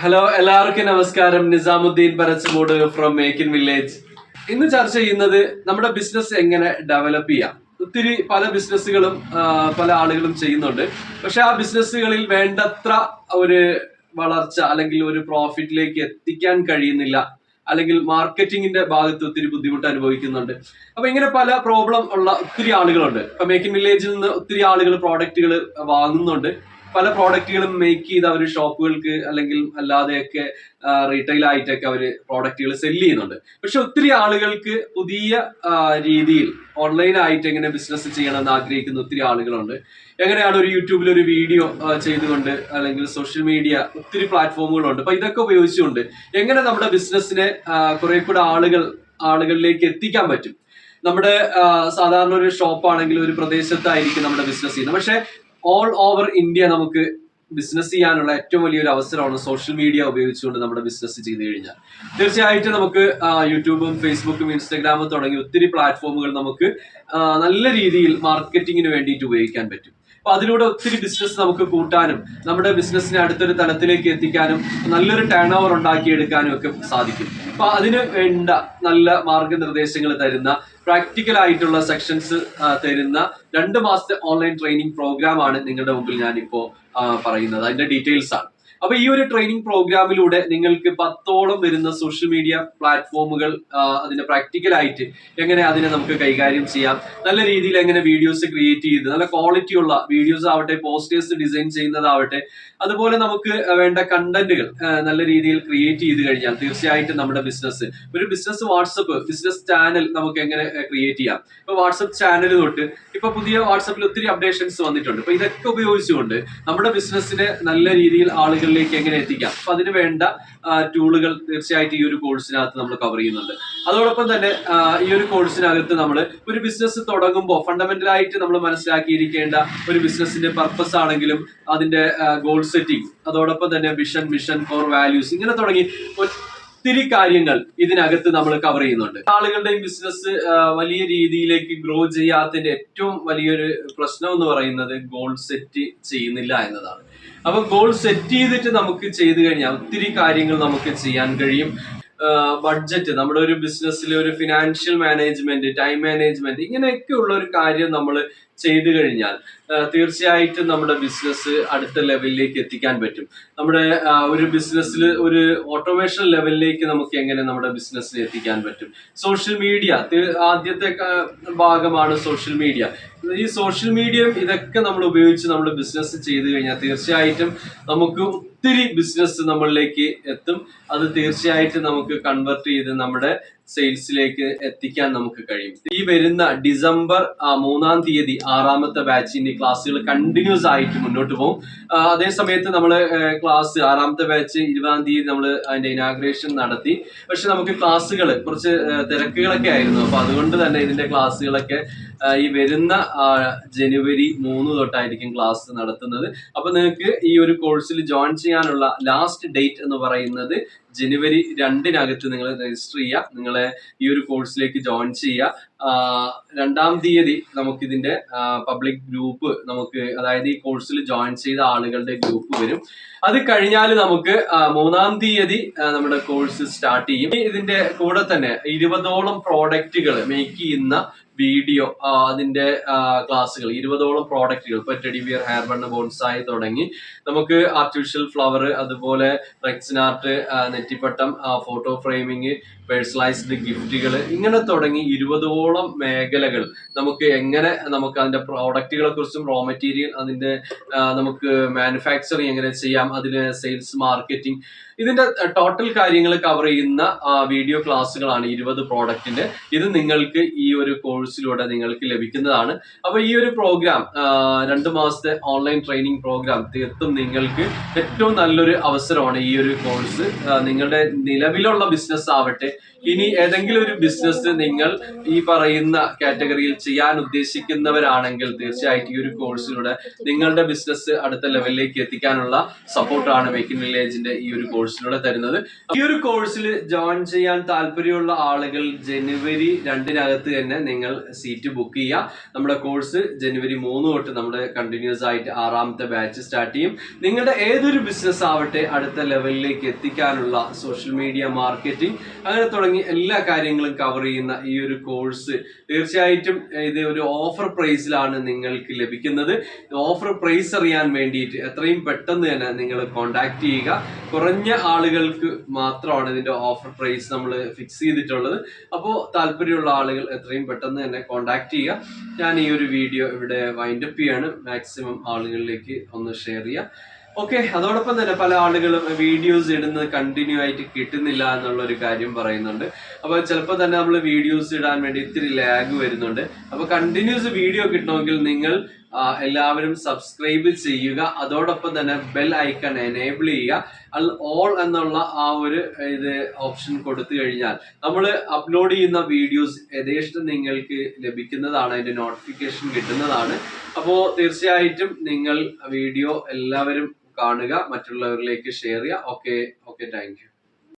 Hello എല്ലാവർക്കും നമസ്കാരം. Nizamuddin Parachamoodu from make in village ഇന്ന് ചർച്ച ചെയ്യുന്നത് നമ്മുടെ ബിസിനസ് എങ്ങനെ ഡെവലപ്പ് ചെയ്യാം. ഒത്തിരി പല ബിസിനസ്സുകളും പല ആളുകളും ചെയ്യുന്നുണ്ട്. പക്ഷെ ആ ബിസിനസ്സുകളിൽ വേണ്ടത്ര ഒരു വളർച്ച അല്ലെങ്കിൽ ഒരു പ്രോഫിറ്റിലേക്ക് എത്തിക്കാൻ കഴിയുന്നില്ല. അല്ലെങ്കിൽ മാർക്കറ്റിംഗിന്റെ ഭാഗത്ത് ഒത്തിരി ബുദ്ധിമുട്ട് അനുഭവിക്കുന്നുണ്ട്. അപ്പൊ ഇങ്ങനെ പല പ്രോബ്ലം ഉള്ള ഒത്തിരി ആളുകളുണ്ട്. ഇപ്പൊ മേക്ക് ഇൻ വില്ലേജിൽ നിന്ന് ഒത്തിരി ആളുകൾ പ്രോഡക്റ്റുകൾ വാങ്ങുന്നുണ്ട്. പല പ്രോഡക്റ്റുകളും മേക്ക് ചെയ്ത് അവർ ഷോപ്പുകൾക്ക് അല്ലെങ്കിൽ അല്ലാതെയൊക്കെ റീറ്റെയിൽ ആയിട്ടൊക്കെ അവർ പ്രോഡക്റ്റുകൾ സെൽ ചെയ്യുന്നുണ്ട്. പക്ഷെ ഒത്തിരി ആളുകൾക്ക് പുതിയ രീതിയിൽ ഓൺലൈൻ ആയിട്ട് എങ്ങനെ ബിസിനസ് ചെയ്യണമെന്ന് ആഗ്രഹിക്കുന്ന ഒത്തിരി ആളുകളുണ്ട്. എങ്ങനെയാണ് ഒരു യൂട്യൂബിൽ ഒരു വീഡിയോ ചെയ്തുകൊണ്ട് അല്ലെങ്കിൽ സോഷ്യൽ മീഡിയ ഒത്തിരി പ്ലാറ്റ്ഫോമുകളുണ്ട് അപ്പൊ ഇതൊക്കെ ഉപയോഗിച്ചുകൊണ്ട് എങ്ങനെ നമ്മുടെ ബിസിനസ്സിനെ കുറെ കൂടെ ആളുകൾ ആളുകളിലേക്ക് എത്തിക്കാൻ പറ്റും? നമ്മുടെ സാധാരണ ഒരു ഷോപ്പ് ആണെങ്കിൽ ഒരു പ്രദേശത്തായിരിക്കും നമ്മുടെ ബിസിനസ് ചെയ്യുന്നത്. പക്ഷെ ഓൾ ഓവർ ഇന്ത്യ നമുക്ക് ബിസിനസ് ചെയ്യാനുള്ള ഏറ്റവും വലിയൊരു അവസരമാണ് സോഷ്യൽ മീഡിയ ഉപയോഗിച്ചുകൊണ്ട് നമ്മുടെ ബിസിനസ് ചെയ്തു കഴിഞ്ഞാൽ. തീർച്ചയായിട്ടും നമുക്ക് യൂട്യൂബും ഫേസ്ബുക്കും ഇൻസ്റ്റാഗ്രാമും തുടങ്ങി ഒത്തിരി പ്ലാറ്റ്ഫോമുകൾ നമുക്ക് നല്ല രീതിയിൽ മാർക്കറ്റിങ്ങിന് വേണ്ടിയിട്ട് ഉപയോഗിക്കാൻ പറ്റും. അപ്പൊ അതിലൂടെ ഒത്തിരി ബിസിനസ് നമുക്ക് കൂട്ടാനും നമ്മുടെ ബിസിനസ്സിനെ അടുത്തൊരു തലത്തിലേക്ക് എത്തിക്കാനും നല്ലൊരു ടേൺ ഓവർ ഉണ്ടാക്കിയെടുക്കാനും ഒക്കെ സാധിക്കും. അപ്പൊ അതിന് വേണ്ട നല്ല മാർഗനിർദ്ദേശങ്ങൾ തരുന്ന പ്രാക്ടിക്കൽ ആയിട്ടുള്ള സെക്ഷൻസ് തരുന്ന രണ്ട് മാസത്തെ ഓൺലൈൻ ട്രെയിനിങ് പ്രോഗ്രാം ആണ് നിങ്ങളുടെ മുമ്പിൽ ഞാനിപ്പോ പറയുന്നത്. അതിന്റെ ഡീറ്റെയിൽസ് ആണ്. അപ്പൊ ഈ ഒരു ട്രെയിനിങ് പ്രോഗ്രാമിലൂടെ നിങ്ങൾക്ക് പത്തോളം വരുന്ന സോഷ്യൽ മീഡിയ പ്ലാറ്റ്ഫോമുകൾ അതിന്റെ പ്രാക്ടിക്കൽ ആയിട്ട് എങ്ങനെ അതിനെ നമുക്ക് കൈകാര്യം ചെയ്യാം. നല്ല രീതിയിൽ എങ്ങനെ വീഡിയോസ് ക്രിയേറ്റ് ചെയ്ത് നല്ല ക്വാളിറ്റി ഉള്ള വീഡിയോസ് ആവട്ടെ പോസ്റ്റേഴ്സ് ഡിസൈൻ ചെയ്യുന്നതാവട്ടെ അതുപോലെ നമുക്ക് വേണ്ട കണ്ടന്റുകൾ നല്ല രീതിയിൽ ക്രിയേറ്റ് ചെയ്ത് കഴിഞ്ഞാൽ തീർച്ചയായിട്ടും നമ്മുടെ ബിസിനസ് ഒരു ബിസിനസ് വാട്സപ്പ് ബിസിനസ് ചാനൽ നമുക്ക് എങ്ങനെ ക്രിയേറ്റ് ചെയ്യാം. ഇപ്പൊ വാട്സപ്പ് ചാനൽ തൊട്ട് ഇപ്പൊ പുതിയ വാട്സപ്പിൽ ഒത്തിരി അപ്ഡേഷൻസ് വന്നിട്ടുണ്ട്. അപ്പൊ ഇതൊക്കെ ഉപയോഗിച്ചുകൊണ്ട് നമ്മുടെ ബിസിനസ്സിനെ നല്ല രീതിയിൽ ആളുകളിലേക്ക് എങ്ങനെ എത്തിക്കാം? അപ്പൊ അതിന് വേണ്ട ടൂളുകൾ തീർച്ചയായിട്ടും ഈ ഒരു കോഴ്സിനകത്ത് നമ്മൾ കവർ ചെയ്യുന്നുണ്ട്. അതോടൊപ്പം തന്നെ ഈ ഒരു കോഴ്സിനകത്ത് നമ്മൾ ഒരു ബിസിനസ് തുടങ്ങുമ്പോൾ ഫണ്ടമെന്റൽ ആയിട്ട് നമ്മൾ മനസ്സിലാക്കിയിരിക്കേണ്ട ഒരു ബിസിനസിന്റെ പർപ്പസ് ആണെങ്കിലും അതിന്റെ ഗോൾ സെറ്റിംഗ് അതോടൊപ്പം തന്നെ വിഷൻ മിഷൻ കോർ വാല്യൂസ് ഇങ്ങനെ തുടങ്ങി ഒത്തിരി കാര്യങ്ങൾ ഇതിനകത്ത് നമ്മൾ കവർ ചെയ്യുന്നുണ്ട്. ആളുകളുടെയും ബിസിനസ് വലിയ രീതിയിലേക്ക് ഗ്രോ ചെയ്യാത്തതിന്റെ ഏറ്റവും വലിയൊരു പ്രശ്നം എന്ന് പറയുന്നത് ഗോൾ സെറ്റ് ചെയ്യുന്നില്ല എന്നതാണ്. അപ്പൊ ഗോൾ സെറ്റ് ചെയ്തിട്ട് നമുക്ക് ചെയ്തു കഴിഞ്ഞാൽ ഒത്തിരി കാര്യങ്ങൾ നമുക്ക് ചെയ്യാൻ കഴിയും. ബഡ്ജറ്റ് നമ്മുടെ ഒരു ബിസിനസ്സിലെ ഒരു ഫിനാൻഷ്യൽ മാനേജ്മെന്റ് ടൈം മാനേജ്മെന്റ് ഇങ്ങനെയൊക്കെ ഉള്ള ഒരു കാര്യം നമ്മൾ ചെയ്തു കഴിഞ്ഞാൽ തീർച്ചയായിട്ടും നമ്മുടെ ബിസിനസ് അടുത്ത ലെവലിലേക്ക് എത്തിക്കാൻ പറ്റും. നമ്മുടെ ഒരു ബിസിനസ്സിൽ ഒരു ഓട്ടോമേഷൻ ലെവലിലേക്ക് നമുക്ക് എങ്ങനെ നമ്മുടെ ബിസിനസ്സിൽ എത്തിക്കാൻ പറ്റും? സോഷ്യൽ മീഡിയ ആദ്യത്തെ ഭാഗമാണ് സോഷ്യൽ മീഡിയ ഈ സോഷ്യൽ മീഡിയ ഇതൊക്കെ നമ്മൾ ഉപയോഗിച്ച് നമ്മൾ ബിസിനസ് ചെയ്തു കഴിഞ്ഞാൽ തീർച്ചയായിട്ടും നമുക്ക് ഒത്തിരി ബിസിനസ് നമ്മളിലേക്ക് എത്തും. അത് തീർച്ചയായിട്ടും നമുക്ക് കൺവെർട്ട് ചെയ്ത് നമ്മുടെ സെയിൽസിലേക്ക് എത്തിക്കാൻ നമുക്ക് കഴിയും. ഈ വരുന്ന ഡിസംബർ മൂന്നാം തീയതി ആറാമത്തെ ബാച്ചിന്റെ ക്ലാസ്സുകൾ കണ്ടിന്യൂസ് ആയിട്ട് മുന്നോട്ട് പോകും. അതേ സമയത്ത് നമ്മൾ ക്ലാസ് ആറാമത്തെ ബാച്ച് ഇരുപതാം തീയതി നമ്മൾ അതിന്റെ ഇനാഗ്രേഷൻ നടത്തി. പക്ഷെ നമുക്ക് ക്ലാസ്സുകൾ കുറച്ച് തിരക്കുകളൊക്കെ ആയിരുന്നു. അപ്പൊ അതുകൊണ്ട് തന്നെ ഇതിന്റെ ക്ലാസ്സുകളൊക്കെ ഈ വരുന്ന ജനുവരി മൂന്ന് തൊട്ടായിരിക്കും ക്ലാസ് നടത്തുന്നത്. അപ്പൊ നിങ്ങൾക്ക് ഈ ഒരു കോഴ്സിൽ ജോയിൻ ചെയ്യാനുള്ള ലാസ്റ്റ് ഡേറ്റ് എന്ന് പറയുന്നത് ജനുവരി രണ്ടിനകത്ത് നിങ്ങൾ രജിസ്റ്റർ ചെയ്യുക. നിങ്ങളെ ഈ ഒരു കോഴ്സിലേക്ക് ജോയിൻ ചെയ്യുക. രണ്ടാം തീയതി നമുക്കിതിന്റെ പബ്ലിക് ഗ്രൂപ്പ് നമുക്ക് അതായത് ഈ കോഴ്സിൽ ജോയിൻ ചെയ്ത ആളുകളുടെ ഗ്രൂപ്പ് വരും. അത് കഴിഞ്ഞാൽ നമുക്ക് മൂന്നാം തീയതി നമ്മുടെ കോഴ്സ് സ്റ്റാർട്ട് ചെയ്യും. ഇതിന്റെ കൂടെ തന്നെ ഇരുപതോളം പ്രോഡക്റ്റുകൾ മേക്ക് ചെയ്യുന്ന വീഡിയോ അതിന്റെ ക്ലാസ്സുകൾ ഇരുപതോളം പ്രോഡക്റ്റുകൾ ഇപ്പൊ ടെഡിവിയർ ഹെയർ ബണ്ണ് ബോൺസായി തുടങ്ങി. നമുക്ക് ആർട്ടിഫിഷ്യൽ ഫ്ലവർ അതുപോലെ റെക്സിൻ ആർട്ട് നെറ്റിപ്പട്ടം ഫോട്ടോ ഫ്രെയിമിങ് പേഴ്സണലൈസ്ഡ് ഗിഫ്റ്റുകൾ ഇങ്ങനെ തുടങ്ങി ഇരുപതോളം മേഖലകൾ. നമുക്ക് എങ്ങനെ നമുക്ക് അതിന്റെ പ്രോഡക്റ്റുകളെ കുറിച്ചും റോ മെറ്റീരിയൽ അതിന്റെ നമുക്ക് മാനുഫാക്ചറിങ് എങ്ങനെ ചെയ്യാം അതിന് സെയിൽസ് മാർക്കറ്റിംഗ് ഇതിന്റെ ടോട്ടൽ കാര്യങ്ങൾ കവർ ചെയ്യുന്ന വീഡിയോ ക്ലാസ്സുകളാണ് ഇരുപത് പ്രോഡക്റ്റിന്റെ ഇത് നിങ്ങൾക്ക് ഈ ഒരു കോഴ്സിലൂടെ നിങ്ങൾക്ക് ലഭിക്കുന്നതാണ്. അപ്പൊ ഈ ഒരു പ്രോഗ്രാം രണ്ട് മാസത്തെ ഓൺലൈൻ ട്രെയിനിങ് പ്രോഗ്രാം തീർത്തും നിങ്ങൾക്ക് ഏറ്റവും നല്ലൊരു അവസരമാണ് ഈ ഒരു കോഴ്സ് നിങ്ങളുടെ നിലവിലുള്ള ബിസിനസ് ആവട്ടെ. ഇനി ഏതെങ്കിലും ഒരു ബിസിനസ് നിങ്ങൾ ഈ പറയുന്ന കാറ്റഗറിയിൽ ചെയ്യാൻ ഉദ്ദേശിക്കുന്നവരാണെങ്കിൽ തീർച്ചയായിട്ടും ഈ ഒരു കോഴ്സിലൂടെ നിങ്ങളുടെ ബിസിനസ് അടുത്ത ലെവലിലേക്ക് എത്തിക്കാനുള്ള സപ്പോർട്ടാണ് മേക്കിൻ വില്ലേജിന്റെ ഈ ഒരു കോഴ്സിലൂടെ തരുന്നത്. ഈ ഒരു കോഴ്സിൽ ജോയിൻ ചെയ്യാൻ താല്പര്യമുള്ള ആളുകൾ ജനുവരി രണ്ടിനകത്ത് തന്നെ നിങ്ങൾ സീറ്റ് ബുക്ക് ചെയ്യുക. നമ്മുടെ കോഴ്സ് ജനുവരി മൂന്ന് തൊട്ട് നമ്മുടെ കണ്ടിന്യൂസ് ആയിട്ട് ആറാമത്തെ ബാച്ച് സ്റ്റാർട്ട് ചെയ്യും. നിങ്ങളുടെ ഏതൊരു ബിസിനസ് ആവട്ടെ അടുത്ത ലെവലിലേക്ക് എത്തിക്കാനുള്ള സോഷ്യൽ മീഡിയ മാർക്കറ്റിംഗ് അങ്ങനെ തുടങ്ങി എല്ലാ കാര്യങ്ങളും കവർ ചെയ്യുന്ന ഈ ഒരു കോഴ്സ് തീർച്ചയായിട്ടും ഇത് ഒരു ഓഫർ പ്രൈസിലാണ് നിങ്ങൾക്ക് ലഭിക്കുന്നത്. ഓഫർ പ്രൈസ് അറിയാൻ വേണ്ടിയിട്ട് എത്രയും പെട്ടെന്ന് തന്നെ നിങ്ങൾ കോൺടാക്ട് ചെയ്യുക. കുറഞ്ഞ ആളുകൾക്ക് മാത്രമാണ് ഇതിന്റെ ഓഫർ പ്രൈസ് നമ്മൾ ഫിക്സ് ചെയ്തിട്ടുള്ളത്. അപ്പോൾ താല്പര്യമുള്ള ആളുകൾ എത്രയും പെട്ടെന്ന് തന്നെ കോൺടാക്ട് ചെയ്യുക. ഞാൻ ഈ ഒരു വീഡിയോ ഇവിടെ വൈൻഡപ്പ് ചെയ്യാണ്. മാക്സിമം ആളുകളിലേക്ക് ഒന്ന് ഷെയർ ചെയ്യുക. ഓക്കെ അതോടൊപ്പം തന്നെ പല ആളുകളും വീഡിയോസ് ഇടുന്നത് കണ്ടിന്യൂ ആയിട്ട് കിട്ടുന്നില്ല എന്നുള്ള ഒരു കാര്യം പറയുന്നുണ്ട്. അപ്പോൾ ചിലപ്പോൾ തന്നെ നമ്മൾ വീഡിയോസ് ഇടാൻ വേണ്ടി ഇത്തിരി ലാഗ് വരുന്നുണ്ട്. അപ്പോൾ കണ്ടിന്യൂസ് വീഡിയോ കിട്ടണമെങ്കിൽ നിങ്ങൾ എല്ലാവരും സബ്സ്ക്രൈബ് ചെയ്യുക. അതോടൊപ്പം തന്നെ ബെൽ ഐക്കൺ എനേബിൾ ചെയ്യുക. അൽ ഓൾ എന്നുള്ള ആ ഒരു ഇത് ഓപ്ഷൻ കൊടുത്തു കഴിഞ്ഞാൽ നമ്മൾ അപ്ലോഡ് ചെയ്യുന്ന വീഡിയോസ് യഥേഷ്ടം നിങ്ങൾക്ക് ലഭിക്കുന്നതാണ് അതിന്റെ നോട്ടിഫിക്കേഷൻ കിട്ടുന്നതാണ്. അപ്പോൾ തീർച്ചയായിട്ടും നിങ്ങൾ വീഡിയോ എല്ലാവരും കാണുക മറ്റുള്ളവരിലേക്ക് ഷെയർ ചെയ്യുക. Okay okay thank